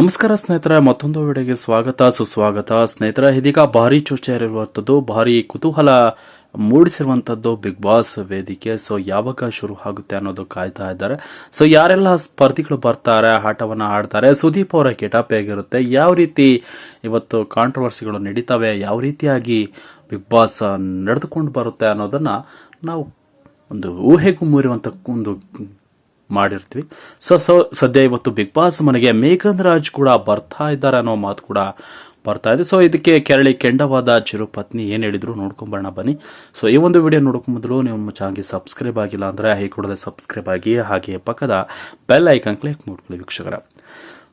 ನಮಸ್ಕಾರ ಸ್ನೇಹಿತರೆ, ಮತ್ತೊಂದು ವಿಡಿಯೋಗೆ ಸ್ವಾಗತ, ಸುಸ್ವಾಗತ. ಸ್ನೇಹಿತರ, ಇದೀಗ ಭಾರಿ ಚರ್ಚೆಯಲ್ಲಿರುವಂಥದ್ದು, ಭಾರಿ ಕುತೂಹಲ ಮೂಡಿಸಿರುವಂಥದ್ದು ಬಿಗ್ ಬಾಸ್ ವೇದಿಕೆ. ಸೊ ಯಾವಾಗ ಶುರು ಆಗುತ್ತೆ ಅನ್ನೋದು ಕಾಯ್ತಾ ಇದ್ದಾರೆ. ಸೊ ಯಾರೆಲ್ಲ ಸ್ಪರ್ಧಿಗಳು ಬರ್ತಾರೆ, ಆಟವನ್ನು ಆಡ್ತಾರೆ, ಸುದೀಪ್ ಅವರ ಕೆಟಪ್ ಆಗಿರುತ್ತೆ ಯಾವ ರೀತಿ ಇವತ್ತು ಕಾಂಟ್ರವರ್ಸಿಗಳು ನಡೀತವೆ, ಯಾವ ರೀತಿಯಾಗಿ ಬಿಗ್ ಬಾಸ್ ನಡೆದುಕೊಂಡು ಬರುತ್ತೆ ಅನ್ನೋದನ್ನು ನಾವು ಒಂದು ಊಹೆಗೂ ಮೀರುವಂಥ ಒಂದು ಮಾಡಿರ್ತೀವಿ. ಸೊ ಸೊ, ಸದ್ಯ ಇವತ್ತು ಬಿಗ್ ಬಾಸ್ ಮನೆಗೆ ಮೇಘನ್ ರಾಜ್ ಕೂಡ ಬರ್ತಾ ಇದ್ದಾರೆ ಅನ್ನೋ ಮಾತು ಕೂಡ ಬರ್ತಾ ಇದೆ. ಸೊ, ಇದಕ್ಕೆ ಕೆರಳಿ ಕೆಂಡವಾದ ಚಿರು ಪತ್ನಿ ಏನು ಹೇಳಿದ್ರು ನೋಡ್ಕೊಂಬರೋಣ ಬನ್ನಿ. ಸೊ, ಈ ಒಂದು ವಿಡಿಯೋ ನೋಡ್ಕೊಂಡ್ ಮೊದಲು ನೀವು ನಮ್ಮ ಚಾನಲ್ಗೆ ಸಬ್ಸ್ಕ್ರೈಬ್ ಆಗಿಲ್ಲ ಅಂದರೆ ಹೈ ಸಬ್ಸ್ಕ್ರೈಬ್ ಆಗಿ ಹಾಗೆ ಪಕ್ಕದ ಬೆಲ್ ಐಕನ್ ಕ್ಲಿಕ್ ಮಾಡ್ಕೊಳ್ಳಿ ವೀಕ್ಷಕರ.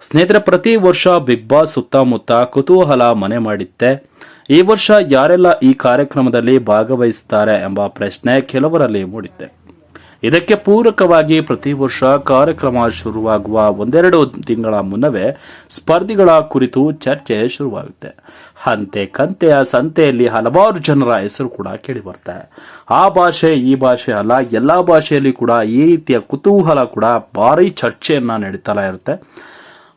ಸ್ನೇಹಿತರೆ, ಪ್ರತಿ ವರ್ಷ ಬಿಗ್ ಬಾಸ್ ಸುತ್ತಮುತ್ತ ಕುತೂಹಲ ಮನೆ ಮಾಡಿತ್ತೆ. ಈ ವರ್ಷ ಯಾರೆಲ್ಲ ಈ ಕಾರ್ಯಕ್ರಮದಲ್ಲಿ ಭಾಗವಹಿಸುತ್ತಾರೆ ಎಂಬ ಪ್ರಶ್ನೆ ಕೆಲವರಲ್ಲಿ ಮೂಡಿತ್ತೆ. ಇದಕ್ಕೆ ಪೂರಕವಾಗಿ ಪ್ರತಿ ವರ್ಷ ಕಾರ್ಯಕ್ರಮ ಶುರುವಾಗುವ ಒಂದೆರಡು ತಿಂಗಳ ಮುನ್ನವೇ ಸ್ಪರ್ಧಿಗಳ ಕುರಿತು ಚರ್ಚೆ ಶುರುವಾಗುತ್ತೆ. ಹಂತೆ ಕಂತೆಯ ಸಂತೆಯಲ್ಲಿ ಹಲವಾರು ಜನರ ಹೆಸರು ಕೂಡ ಕೇಳಿ ಬರ್ತಾರೆ ಆ ಭಾಷೆ, ಈ ಭಾಷೆ ಅಲ್ಲ, ಎಲ್ಲಾ ಭಾಷೆಯಲ್ಲಿ ಕೂಡ ಈ ರೀತಿಯ ಕುತೂಹಲ ಕೂಡ ಭಾರಿ ಚರ್ಚೆಯನ್ನು ನಡೀತಾ ಇರುತ್ತೆ.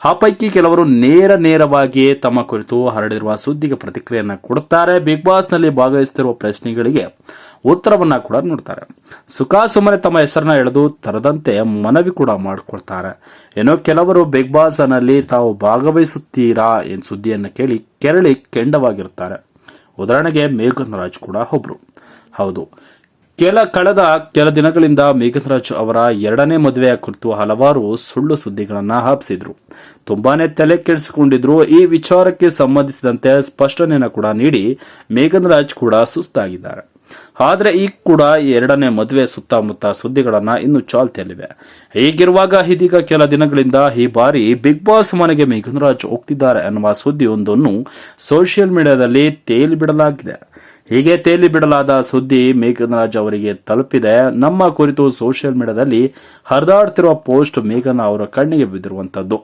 ಆ ಪೈಕಿ ಕೆಲವರು ನೇರ ನೇರವಾಗಿಯೇ ತಮ್ಮ ಕುರಿತು ಹರಡಿರುವ ಸುದ್ದಿಗೆ ಪ್ರತಿಕ್ರಿಯೆಯನ್ನು ಕೊಡುತ್ತಾರೆ. ಬಿಗ್ ಬಾಸ್ನಲ್ಲಿ ಭಾಗವಹಿಸುತ್ತಿರುವ ಪ್ರಶ್ನೆಗಳಿಗೆ ಉತ್ತರವನ್ನ ಕೂಡ ನೋಡ್ತಾರೆ. ಸುಖ ಸುಮ್ಮನೆ ತಮ್ಮ ಹೆಸರನ್ನ ಎಳೆದು ತರದಂತೆ ಮನವಿ ಕೂಡ ಮಾಡಿಕೊಳ್ತಾರೆ. ಏನೋ ಕೆಲವರು ಬಿಗ್ ಬಾಸ್ನಲ್ಲಿ ತಾವು ಭಾಗವಹಿಸುತ್ತೀರಾ ಎನ್ ಸುದ್ದಿಯನ್ನು ಕೇಳಿ ಕೆರಳಿ ಕೆಂಡವಾಗಿರುತ್ತಾರೆ. ಉದಾಹರಣೆಗೆ ಮೇಘನ್ ರಾಜ್ ಕೂಡ ಒಬ್ರು. ಹೌದು. ಕೆಲ ಕಳೆದ ಕೆಲ ದಿನಗಳಿಂದ ಮೇಘನರಾಜ್ ಅವರ ಎರಡನೇ ಮದುವೆಯ ಕುರಿತು ಹಲವಾರು ಸುಳ್ಳು ಸುದ್ದಿಗಳನ್ನು ಹಬ್ಬಿಸಿದ್ರು ತುಂಬಾನೇ ತಲೆ ಕೆಡಿಸಿಕೊಂಡಿದ್ರು. ಈ ವಿಚಾರಕ್ಕೆ ಸಂಬಂಧಿಸಿದಂತೆ ಸ್ಪಷ್ಟನೆಯನ್ನು ಕೂಡ ನೀಡಿ ಮೇಘನ್ ರಾಜ್ ಕೂಡ ಸುಸ್ತಾಗಿದ್ದಾರೆ. ಆದರೆ ಈಗ ಕೂಡ ಎರಡನೇ ಮದುವೆ ಸುತ್ತಮುತ್ತ ಸುದ್ದಿಗಳನ್ನ ಇನ್ನು ಚಾಲ್ತಿಯಲ್ಲಿವೆ. ಹೀಗಿರುವಾಗ ಇದೀಗ ಕೆಲ ದಿನಗಳಿಂದ ಈ ಬಾರಿ ಬಿಗ್ ಬಾಸ್ ಮನೆಗೆ ಮೇಘನ್ ರಾಜ್ ಹೋಗ್ತಿದ್ದಾರೆ ಅನ್ನುವ ಸುದ್ದಿಯೊಂದನ್ನು ಸೋಷಿಯಲ್ ಮೀಡಿಯಾದಲ್ಲಿ ತೇಲಿ ಬಿಡಲಾಗಿದೆ. ಹೀಗೆ ತೇಲಿ ಬಿಡಲಾದ ಸುದ್ದಿ ಮೇಘನ್ ರಾಜ್ ಅವರಿಗೆ ತಲುಪಿದೆ. ನಮ್ಮ ಕುರಿತು ಸೋಷಿಯಲ್ ಮೀಡಿಯಾದಲ್ಲಿ ಹರಿದಾಡ್ತಿರುವ ಪೋಸ್ಟ್ ಮೇಘನ್ ಅವರ ಕಣ್ಣಿಗೆ ಬಿದ್ದಿರುವಂತದ್ದು.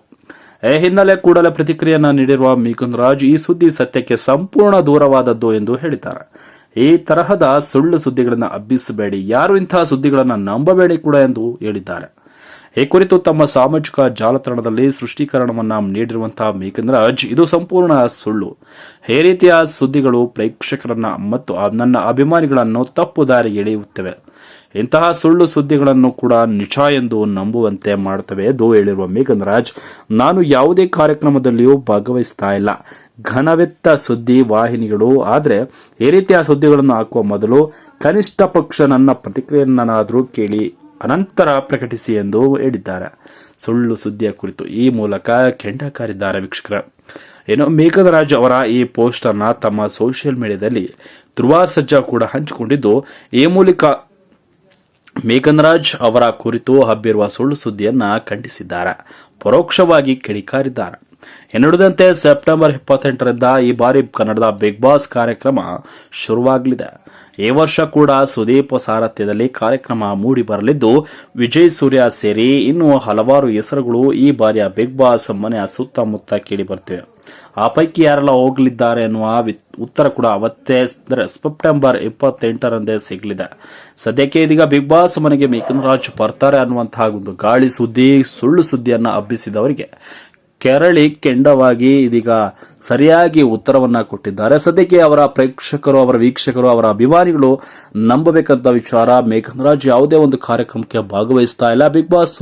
ಈ ಹಿನ್ನೆಲೆ ಕೂಡಲೇ ಪ್ರತಿಕ್ರಿಯೆಯನ್ನು ನೀಡಿರುವ ಮೇಘನ್ ರಾಜ್ ಈ ಸುದ್ದಿ ಸತ್ಯಕ್ಕೆ ಸಂಪೂರ್ಣ ದೂರವಾದದ್ದು ಎಂದು ಹೇಳಿದ್ದಾರೆ. ಈ ತರಹದ ಸುಳ್ಳು ಸುದ್ದಿಗಳನ್ನು ಹಬ್ಬಿಸಬೇಡಿ. ಯಾರು ಇಂತಹ ಸುದ್ದಿಗಳನ್ನು ನಂಬಬೇಡಿ ಕೂಡ ಎಂದು ಹೇಳಿದ್ದಾರೆ. ಈ ಕುರಿತು ತಮ್ಮ ಸಾಮಾಜಿಕ ಜಾಲತಾಣದಲ್ಲಿ ಸೃಷ್ಟೀಕರಣವನ್ನು ನೀಡಿರುವಂತಹ ಮೇಘನ್ ರಾಜ್ ಇದು ಸಂಪೂರ್ಣ ಸುಳ್ಳು. ಈ ರೀತಿಯ ಸುದ್ದಿಗಳು ಪ್ರೇಕ್ಷಕರನ್ನ ಮತ್ತು ನನ್ನ ಅಭಿಮಾನಿಗಳನ್ನು ತಪ್ಪು ದಾರಿ ಎಳೆಯುತ್ತವೆ. ಇಂತಹ ಸುಳ್ಳು ಸುದ್ದಿಗಳನ್ನು ಕೂಡ ನಿಜ ಎಂದು ನಂಬುವಂತೆ ಮಾಡುತ್ತವೆ ಎಂದು ಹೇಳಿರುವ ಮೇಘನ್ ರಾಜ್ ನಾನು ಯಾವುದೇ ಕಾರ್ಯಕ್ರಮದಲ್ಲಿಯೂ ಭಾಗವಹಿಸ್ತಾ ಇಲ್ಲ. ಘನವೆತ್ತ ಸುದ್ದಿ ವಾಹಿನಿಗಳು, ಆದರೆ ಈ ರೀತಿಯ ಸುದ್ದಿಗಳನ್ನು ಹಾಕುವ ಮೊದಲು ಕನಿಷ್ಠ ಪಕ್ಷ ನನ್ನ ಪ್ರತಿಕ್ರಿಯೆಯನ್ನಾದರೂ ಕೇಳಿ ಅನಂತರ ಪ್ರಕಟಿಸಿ ಎಂದು ಹೇಳಿದ್ದಾರೆ. ಸುಳ್ಳು ಸುದ್ದಿಯ ಕುರಿತು ಈ ಮೂಲಕ ಕೆಂಡ ಕಾರಿದ್ದಾರೆ ವೀಕ್ಷಕರ. ಏನು ಮೇಘದರಾಜ್ ಅವರ ಈ ಪೋಸ್ಟ್ ಅನ್ನ ತಮ್ಮ ಸೋಷಿಯಲ್ ಮೀಡಿಯಾದಲ್ಲಿ ಧ್ರುವ ಸಜ್ಜಾ ಕೂಡ ಹಂಚಿಕೊಂಡಿದ್ದು, ಈ ಮೂಲಕ ಮೇಘನ್ ರಾಜ್ ಅವರ ಕುರಿತು ಹಬ್ಬಿರುವ ಸುಳ್ಳು ಸುದ್ದಿಯನ್ನ ಖಂಡಿಸಿದ್ದಾರೆ. ಪರೋಕ್ಷವಾಗಿ ಕಿಡಿಕಾರಿದ್ದಾರೆ. ಎನ್ನುಡಿದಂತೆ ಸೆಪ್ಟೆಂಬರ್ ಇಪ್ಪತ್ತೆಂಟರಿಂದ ಈ ಬಾರಿ ಕನ್ನಡದ ಬಿಗ್ ಬಾಸ್ ಕಾರ್ಯಕ್ರಮ ಶುರುವಾಗಲಿದೆ. ಈ ವರ್ಷ ಕೂಡ ಸುದೀಪ್ ಸಾರಥ್ಯದಲ್ಲಿ ಕಾರ್ಯಕ್ರಮ ಮೂಡಿ ಬರಲಿದ್ದು, ವಿಜಯ್ ಸೂರ್ಯ ಸೇರಿ ಇನ್ನೂ ಹಲವಾರು ಹೆಸರುಗಳು ಈ ಬಾರಿಯ ಬಿಗ್ ಬಾಸ್ ಮನೆಯ ಸುತ್ತಮುತ್ತ ಕೇಳಿ ಬರ್ತಿವೆ. ಆ ಪೈಕಿ ಯಾರೆಲ್ಲ ಹೋಗಲಿದ್ದಾರೆ ಎನ್ನುವ ಉತ್ತರ ಕೂಡ ಅವತ್ತೇ ಸೆಪ್ಟೆಂಬರ್ ಇಪ್ಪತ್ತೆಂಟರಂದೇ ಸಿಗಲಿದೆ. ಸದ್ಯಕ್ಕೆ ಇದೀಗ ಬಿಗ್ ಬಾಸ್ ಮನೆಗೆ ಮಿಥುನ್ ರಾಜ್ ಬರ್ತಾರೆ ಅನ್ನುವಂತಹ ಒಂದು ಗಾಳಿ ಸುದ್ದಿ, ಸುಳ್ಳು ಸುದ್ದಿಯನ್ನ ಹಬ್ಬಿಸಿದವರಿಗೆ ಕೆರಳಿ ಕೆಂಡವಾಗಿ ಇದೀಗ ಸರಿಯಾಗಿ ಉತ್ತರವನ್ನ ಕೊಟ್ಟಿದ್ದಾರೆ. ಸದ್ಯಕ್ಕೆ ಅವರ ಪ್ರೇಕ್ಷಕರು, ಅವರ ವೀಕ್ಷಕರು, ಅವರ ಅಭಿಮಾನಿಗಳು ನಂಬಬೇಕಂತ ವಿಚಾರ. ಮೇಘನ್ ರಾಜ್ ಯಾವುದೇ ಒಂದು ಕಾರ್ಯಕ್ರಮಕ್ಕೆ ಭಾಗವಹಿಸ್ತಾ ಇಲ್ಲ. ಬಿಗ್ ಬಾಸ್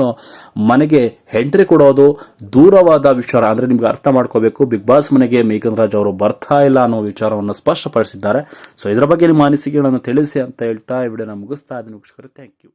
ಮನೆಗೆ ಎಂಟ್ರಿ ಕೊಡೋದು ದೂರವಾದ ವಿಚಾರ ಅಂದ್ರೆ ನಿಮ್ಗೆ ಅರ್ಥ ಮಾಡ್ಕೋಬೇಕು. ಬಿಗ್ ಬಾಸ್ ಮನೆಗೆ ಮೇಘನ್ ರಾಜ್ ಅವರು ಬರ್ತಾ ಇಲ್ಲ ಅನ್ನೋ ವಿಚಾರವನ್ನು ಸ್ಪಷ್ಟಪಡಿಸಿದ್ದಾರೆ. ಸೊ ಇದರ ಬಗ್ಗೆ ನಿಮ್ಮ ಅನಿಸಿಕೆಗಳನ್ನು ತಿಳಿಸಿ ಅಂತ ಹೇಳ್ತಾ ಈ ವಿಡಿಯೋನ ಮುಗಿಸ್ತಾ ಇದ್ದೀನಿ. ವೀಕ್ಷಕರು ಥ್ಯಾಂಕ್ ಯು